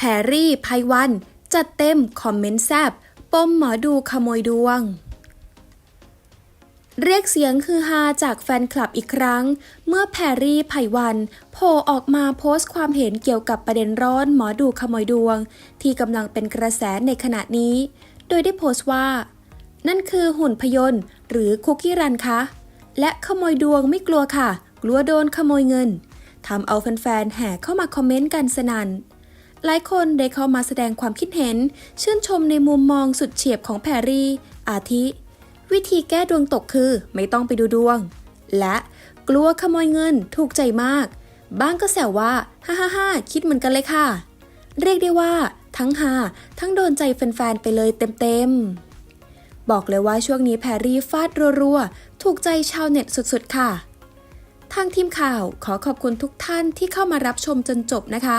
แพรรี่ไพวัน จัดเต็มคอมเมนต์แซบปมหมอดูขโมยดวง เรียกเสียงคือฮาจากแฟนคลับอีกครั้ง เมื่อแพรรี่ไพวันโผล่ออกมาโพสต์ความเห็นเกี่ยวกับประเด็นร้อนหมอดูขโมยดวง ที่กำลังเป็นกระแสในขณะนี้ โดยได้โพสต์ว่า นั่นคือหุ่นพยนต์หรือคุกกี้รันคะและขโมยดวงไม่กลัวค่ะ กลัวโดนขโมยเงินทำเอาแฟนๆแห่เข้ามาคอมเมนต์กันสนัน่น หลายคนได้เข้ามาแสดงความคิดเห็น ชื่นชมในมุมมองสุดเฉียบของแพรรี่ อาทิ วิธีแก้ดวงตกคือไม่ต้องไปดูดวง และกลัวขโมยเงินถูกใจมาก บ้างก็แซวว่าฮ่าฮ่าฮ่าคิดเหมือนกันเลยค่ะ เรียกได้ว่า ทั้งฮาทั้งโดนใจแฟนๆไปเลยเต็มๆ บอกเลยว่าช่วงนี้แพรรี่ฟาดรัวๆ ถูกใจชาวเน็ตสุดๆค่ะ ทางทีมข่าวขอขอบคุณทุกท่านที่เข้ามารับชมจนจบนะคะ